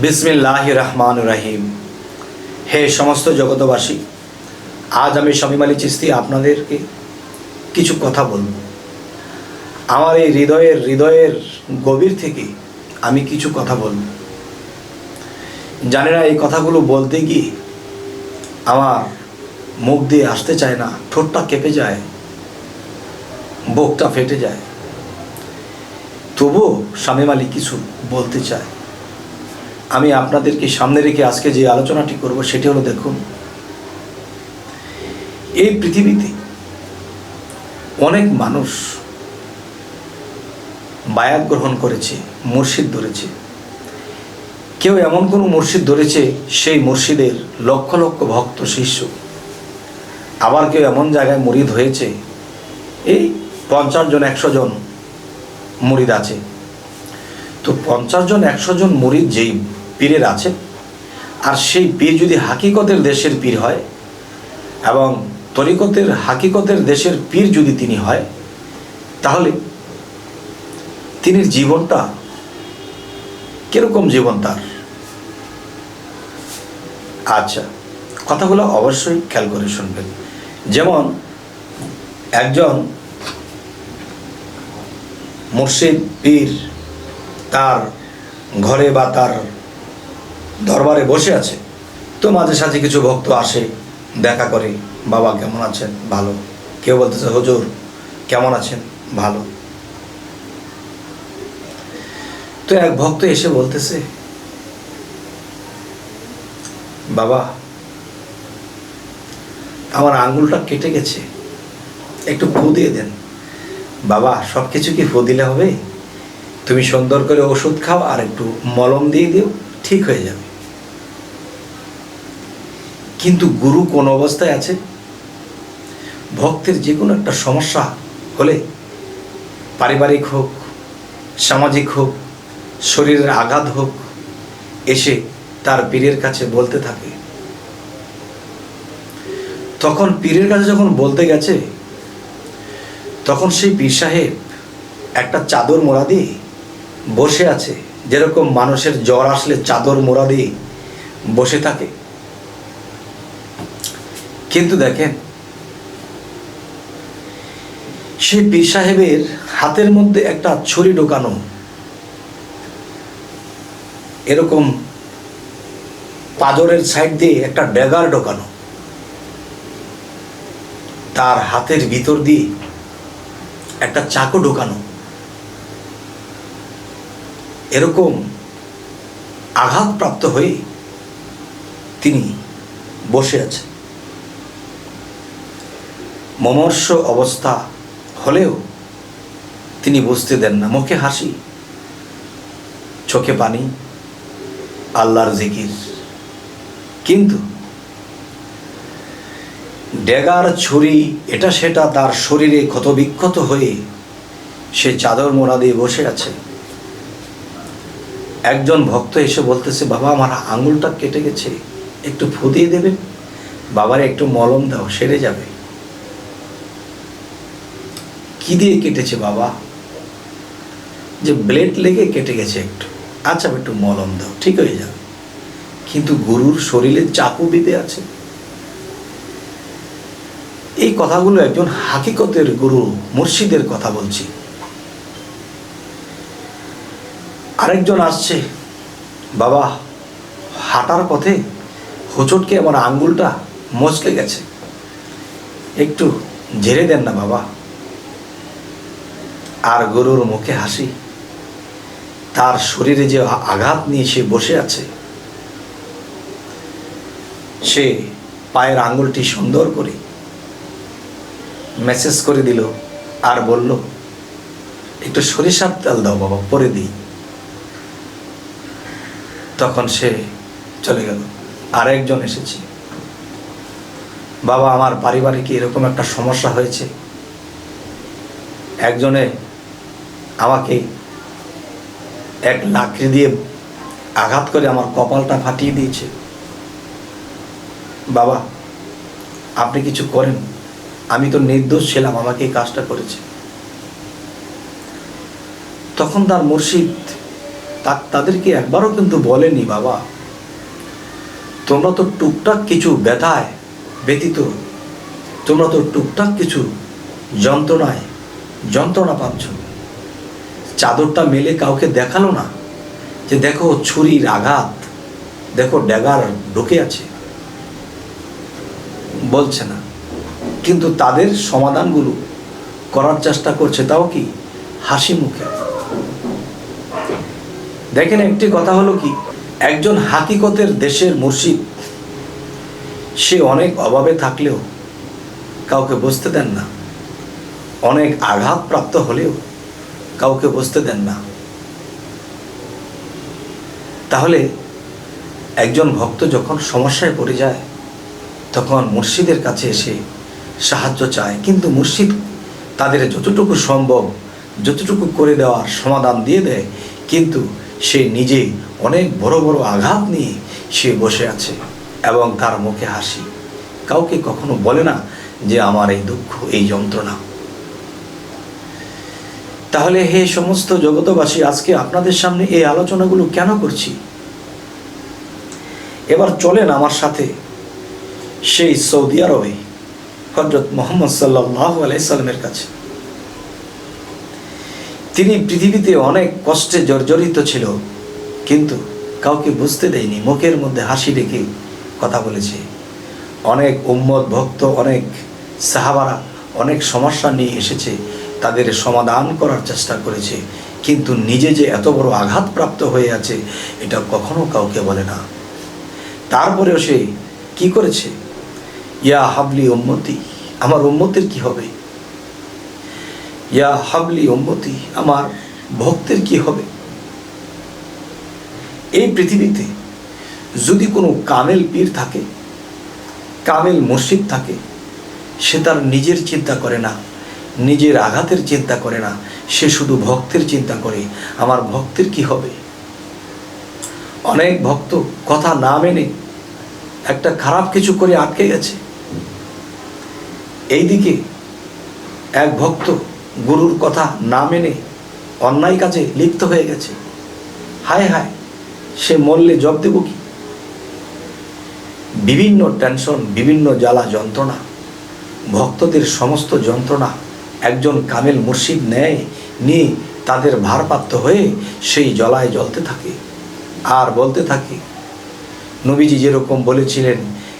বিসমিল্লাহ রহমান রাহিম হে সমস্ত জগতবাসী আজ আমি শামীম আলী চিস্তি আপনাদেরকে কিছু কথা বলব। আমার এই হৃদয়ের হৃদয়ের গভীর থেকে আমি কিছু কথা বলব। জানি না এই কথাগুলো বলতে গিয়ে আমার মুখ দিয়ে আসতে চায় না, ঠোঁটটা কেঁপে যায়, বুকটা ফেটে যায়। তবুও শামীম মালিক কিছু বলতে চায়। আমি আপনাদেরকে সামনে রেখে আজকে যে আলোচনাটি করব সেটি হলো দেখুন, এই পৃথিবীতে অনেক মানুষ বায়াত গ্রহণ করেছে, মুর্শিদ ধরেছে। কেউ এমন কোনো মুর্শিদ ধরেছে, সেই মুর্শিদের লক্ষ লক্ষ ভক্ত শিষ্য। আবার কেউ এমন জায়গায় মুরিদ হয়েছে, এই পঞ্চাশ জন, একশো জন মুরিদ আছে। তো পঞ্চাশ জন, একশো জন মুরিদ যেই পীরের আছে। আর সেই পীর যদি হাকিকতের দেশের পীর হয় এবং তরিকতের হাকিকতের দেশের পীর যদি তিনি হয়, তাহলে তিনি জীবনটা কীরকম জীবন তার? আচ্ছা কথাগুলো অবশ্যই খেয়াল করে শুনবেন। যেমন একজন মুর্শিদ পীর তার ঘরে বা তার দরবারে বসে আছে। তো মাঝে সাঝে কিছু ভক্ত আসে, দেখা করে, বাবা, কেমন আছেন? ভালো। কেউ বলতেছে, হুজুর, কেমন আছেন? ভালো। তো এক ভক্ত এসে বলতেছে, বাবা, আমার আঙ্গুলটা কেটে গেছে, একটু ফু দিয়ে দেন। বাবা সব কিছু কি ফু দিলে হবে? তুমি সুন্দর করে ওষুধ খাও আর একটু মলম দিয়ে দিও। ঠিক হয়ে যাবে। কিন্তু গুরু কোন অবস্থায় আছে? ভক্তের যে কোনো একটা সমস্যা হলে, পারিবারিক হোক, সামাজিক হোক, শরীরের আঘাত হোক, এসে তার পীরের কাছে বলতে থাকে। তখন পীরের কাছে যখন বলতে গেছে, তখন সেই পীর সাহেব একটা চাদর মোড়া দিয়ে বসে আছে। যেরকম মানুষের জ্বর আসলে চাদর মোড়া দিয়ে বসে থাকে। কিন্তু দেখেন সেই পীর সাহেবের হাতের মধ্যে একটা ছুরি ঢোকানো, এরকম পাজরের সাইড দিয়ে একটা ড্যাগার ঢোকানো, তার হাতের ভিতর দিয়ে একটা চাকু ঢোকানো এরকম আঘাতপ্রাপ্ত হয়ে তিনি বসে আছে মমর্ষ অবস্থা হলেও তিনি বুঝতে দেন না। মুখে হাসি, চোখে পানি, আল্লাহর জিকির। কিন্তু ডেগার ছুরি, এটা সেটা তার শরীরে ক্ষতবিক্ষত হয়ে সে চাদর মোড়া দিয়ে বসে আছে। একজন ভক্ত এসে বলতেছে, বাবা, আমার আঙুলটা কেটে গেছে, একটু ফু দিয়ে দেবেন বাবার, একটু মলম দাও, সেরে যাবে। কি দিয়ে কেটেছে বাবা? যে ব্লেড লেগে কেটে গেছে একটু। আচ্ছা একটু মলম দাও, ঠিক হয়ে যাবে। কিন্তু গরুর শরীরে চাকু বিদে আছে। এই কথাগুলো একজন হাকিকতের গুরু, মুর্শিদের কথা বলছি। আরেকজন আসছে। বাবা, হাঁটার পথে হোঁচটকে আমার আঙ্গুলটা মচকে গেছে। একটু ঝেড়ে দেন না বাবা। আর গরুর মুখে হাসি। তার শরীরে যে আঘাত নিয়ে সে বসে আছে। সে পায়ের আঙ্গুলটি সুন্দর করে মেসেজ করে দিল আর বলল, একটু সরিষার তেল দাও বাবা, পরে দিই। তখন সে চলে গেল। আর একজন এসেছে। বাবা, আমার পারিবারিক এরকম একটা সমস্যা হয়েছে? একজনে আমাকে এক লাকড়ি দিয়ে আঘাত করে আমার কপালটা ফাটিয়ে দিয়েছে। বাবা, আপনি কিছু করেন? আমি তো নির্দোষ ছিলাম, আমাকে এই কাজটা করেছে। তখন তার মুর্শিদ তা, তাদেরকে একবারও কিন্তু বলেনি বাবা। তোমরা তো টুকটাক কিছু ব্যথায় ব্যতীত তোমরা তো টুকটাক কিছু যন্ত্রণায় যন্ত্রণা পাচ্ছ। চাদরটা মেলে কাউকে দেখাল না যে দেখো ছুরির আঘাত, দেখো ড্যাগার ঢুকে আছে। বলছে না। কিন্তু তাদের সমাধানগুলো করার চেষ্টা করছে তাও কি হাসি মুখে। দেখেন একটি কথা হলো কি? একজন হাকিকতের দেশের মুর্শিদ, সে অনেক অভাবে থাকলেও, কাউকে বসতে দেন না। অনেক আঘাতপ্রাপ্ত হলেও, কাউকে বসতে দেন না। তাহলে একজন ভক্ত যখন সমস্যায় পড়ে যায়, তখন মুর্শিদের কাছে এসে সাহায্য চায়। কিন্তু মুর্শিদ তাদের যতটুকু সম্ভব, যতটুকু করে দেওয়ার সমাধান দিয়ে দেয়, কিন্তু সে নিজে অনেক বড় বড় আঘাত নিয়ে সে বসে আছে এবং তার মুখে হাসি। কাউকে কখনো বলে না যে আমার এই দুঃখ, এই যন্ত্রণা। তাহলে হে সমস্ত জগতবাসী আজকে আপনাদের সামনে এই আলোচনাগুলো কেন করছি? এবার চলেন আমার সাথে সেই সৌদি আরবে হজরত মোহাম্মদ সাল্লাহ আলাইসাল্লামের কাছে। তিনি পৃথিবীতে অনেক কষ্টে জর্জরিত ছিল, কিন্তু কাউকে বুঝতে দেয়নি, মুখের মধ্যে হাসি রেখে কথা বলেছে। অনেক উম্মত ভক্ত, অনেক সাহাবারা অনেক সমস্যা নিয়ে এসেছে, তাদের সমাধান করার চেষ্টা করেছে, কিন্তু নিজে যে এত বড় আঘাতপ্রাপ্ত হয়ে আছে, এটা কখনো কাউকে বলে না। তারপরেও সে কি করেছে? ইয়া হাবলি উম্মতি, আমার উম্মতের কি হবে? ইয়া হাবলি উম্মতি, আমার ভক্তের কি হবে? এই পৃথিবীতে যদি কোনো কামেল পীর থাকে, কামেল মসজিদ থাকে, সে তার নিজের চিন্তা করে না, নিজের আঘাতের চিন্তা করে না, সে শুধু ভক্তের চিন্তা করে, আমার ভক্তের কি হবে? অনেক ভক্ত কথা না মেনে একটা খারাপ কিছু করে আটকে গেছে। এইদিকে এক ভক্ত গুরুর কথা না মেনে অন্যায় কাজে লিপ্ত হয়ে গেছে। হায় হায়, সে মরলে জব দেব কি? বিভিন্ন টেনশন, বিভিন্ন জ্বালা যন্ত্রণা, ভক্তদের সমস্ত যন্ত্রণা একজন কামেল মুর্শিদ নেয়, নিয়ে তাদের ভারপ্রাপ্ত হয়ে সেই জলায় জ্বলতে থাকে আর বলতে থাকে, নবীজি যেরকম বলেছিলেন,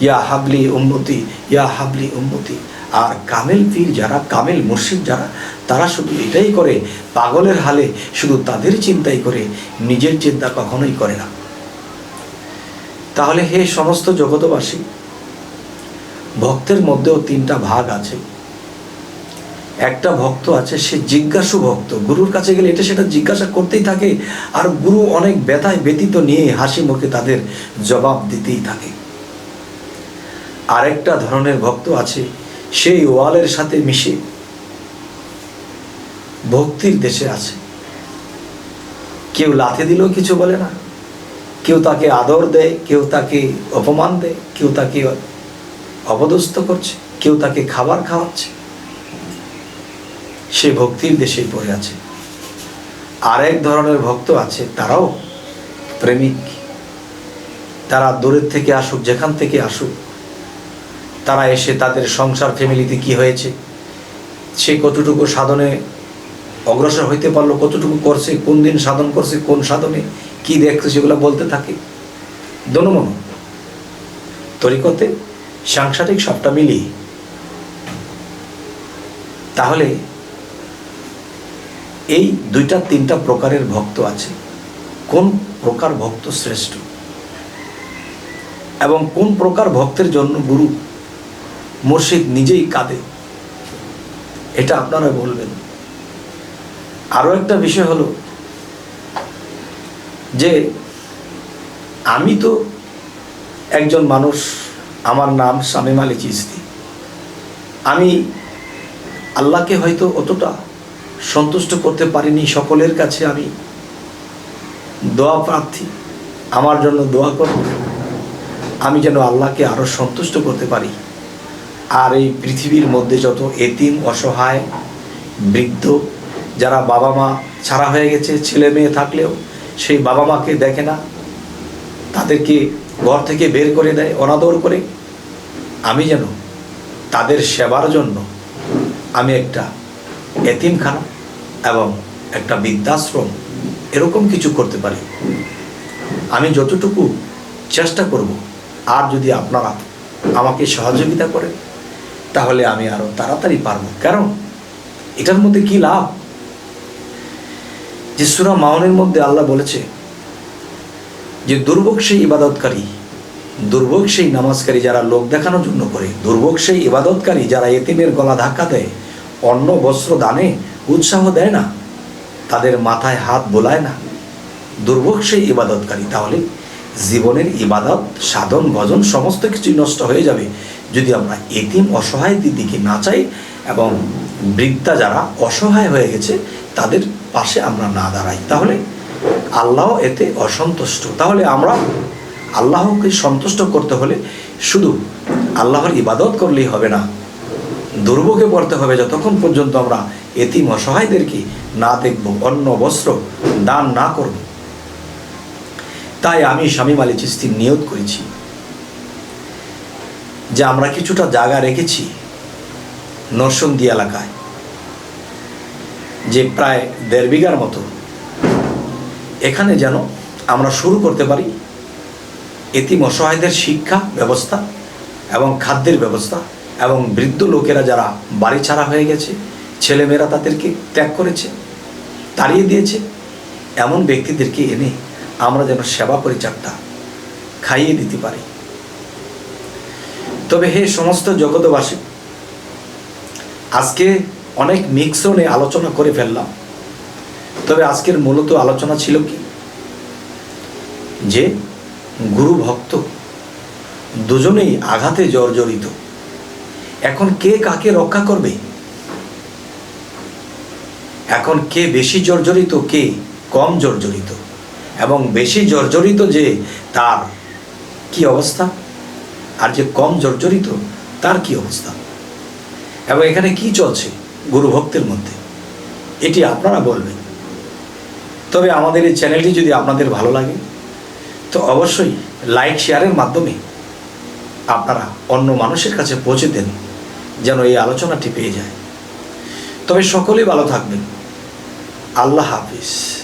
ইয়া হাবলি উন্নতি ইয়া হাবলি উন্নতি আর কামেল পীর যারা, কামেল মুর্শিদ যারা, তারা শুধু এটাই করে, পাগলের হালে শুধু তাদের চিন্তাই করে, নিজের চিন্তা কখনোই করে না। তাহলে হে সমস্ত জগতবাসী ভক্তের মধ্যেও তিনটা ভাগ আছে। একটা ভক্ত আছে, সে জিজ্ঞাসু ভক্ত। গুরুর কাছে গেলে এটা সেটা জিজ্ঞাসা করতেই থাকে, আর গুরু অনেক ব্যথায় ব্যতীত নিয়ে হাসি মুখে তাদের জবাব দিতেই থাকে। আরেকটা ধরনের ভক্ত আছে সেই ওয়ালের সাথে মিশে ভক্তির দেশে আছে। কেউ লাথে দিলেও কিছু বলে না। কেউ তাকে আদর দেয়, কেউ তাকে অপমান দেয়, কেউ তাকে অপদস্থ করছে, কেউ তাকে খাবার খাওয়াচ্ছে। সে ভক্তির দেশেই পড়ে আছে। আরেক ধরনের ভক্ত আছে, তারাও প্রেমিক। তারা দূরের থেকে আসুক, যেখান থেকে আসুক তারা এসে তাদের সংসার ফ্যামিলিতে কি হয়েছে? সে কতটুকু সাধনে অগ্রসর হইতে পারল? কতটুকু করছে? কোন দিন সাধন করছে? কোন সাধনে? কি দেখছে? সেগুলো বলতে থাকে। দনুমন তরিকতে সাংসারিক সবটা মিলিয়ে। তাহলে এই দুইটা তিনটা প্রকারের ভক্ত আছে। কোন প্রকার ভক্ত শ্রেষ্ঠ? এবং কোন প্রকার ভক্তের জন্য গুরু মুর্শিদ নিজেই কাঁদে। এটা আপনারা বলবেন। আরও একটা বিষয় হলো যে আমি তো একজন মানুষ, আমার নাম শামীম আলী চিস্তি। আমি আল্লাহকে হয়তো অতটা সন্তুষ্ট করতে পারিনি, সকলের কাছে আমি দোয়া প্রার্থী, আমার জন্য দোয়া করব। আমি যেন আল্লাহকে আরও সন্তুষ্ট করতে পারি। আর এই পৃথিবীর মধ্যে যত এতিম, অসহায়, বৃদ্ধ, যারা বাবা মা ছাড়া হয়ে গেছে, ছেলে মেয়ে থাকলেও সেই বাবা মাকে দেখে না, তাদেরকে ঘর থেকে বের করে দেয়, অনাদর করে। আমি যেন তাদের সেবার জন্য আমি একটা এতিমখানা এবং একটা বৃদ্ধাশ্রম এরকম কিছু করতে পারি। আমি যতটুকু চেষ্টা করব, আর যদি আপনারা আমাকে সহযোগিতা করেন তাহলে আমি আরও তাড়াতাড়ি পারব। কারণ এটার মধ্যে কি লাভ? যে সুরা মাউনের মধ্যে আল্লাহ বলেছে যে, দুর্ভোগ সেই ইবাদতকারী, দুর্ভোগ সেই নামাজকারী যারা লোক দেখানোর জন্য করে, দুর্ভোগ সেই ইবাদতকারী যারা এতিমের গলা ধাক্কা দেয়, অন্ন, বস্ত্র, দানে উৎসাহ দেয় না, তাদের মাথায় হাত বোলায় না। দুর্ভোগ সেই ইবাদতকারী, তাহলে জীবনের ইবাদত, সাধন, ভজন সমস্ত কিছুই নষ্ট হয়ে যাবে। যদি আমরা এতিম, অসহায় দিদিকে না চাই এবং বৃদ্ধা যারা অসহায় হয়ে গেছে, তাদের পাশে আমরা না দাঁড়াই, তাহলে আল্লাহ এতে অসন্তুষ্ট। তাহলে আমরা আল্লাহকে সন্তুষ্ট করতে হলে শুধু আল্লাহর ইবাদত করলেই হবে না, দুর্ভোগে পড়তে হবে। যতক্ষণ পর্যন্ত আমরা এতিম, অসহায়দেরকে না দেখব, অন্ন, বস্ত্র দান না করব, তাই আমি স্বামী মালি চিস্তির নিয়োগ করেছি। যে আমরা কিছুটা জায়গা রেখেছি নরসন্দী এলাকায়, যে প্রায় দেড় বিঘার মতো। এখানে যেন আমরা শুরু করতে পারি এতিম অসহায়দের শিক্ষা ব্যবস্থা এবং খাদ্যের ব্যবস্থা এবং বৃদ্ধ লোকেরা যারা বাড়ি ছাড়া হয়ে গেছে, ছেলেমেয়েরা তাদেরকে ত্যাগ করেছে, তাড়িয়ে দিয়েছে, এমন ব্যক্তিদেরকে এনে আমরা যেন সেবা পরিচর্যা খাইয়ে দিতে পারি। তবে হে সমস্ত জগতবাসী আজকে অনেক মিক্সনে আলোচনা করে ফেললাম। তবে আজকের মূলত আলোচনা ছিল কি? যে গুরু ভক্ত দুজনেই আঘাতে জর্জরিত। এখন কে কাকে রক্ষা করবে? এখন কে বেশি জর্জরিত, কে কম জর্জরিত? এবং বেশি জর্জরিত যে তার কি অবস্থা? আর যে কম জর্জরিত, তার কি অবস্থা? এবং এখানে কি চলছে গুরু ভক্তের মধ্যে? এটি আপনারা বলবেন। তবে আমাদের এই চ্যানেলটি যদি আপনাদের ভালো লাগে, তো অবশ্যই লাইক, শেয়ারের মাধ্যমে আপনারা অন্য মানুষের কাছে পৌঁছে দেন, যেন এই আলোচনাটি পেয়ে যায়। তবে সকলেই ভালো থাকবেন। আল্লাহ হাফিজ।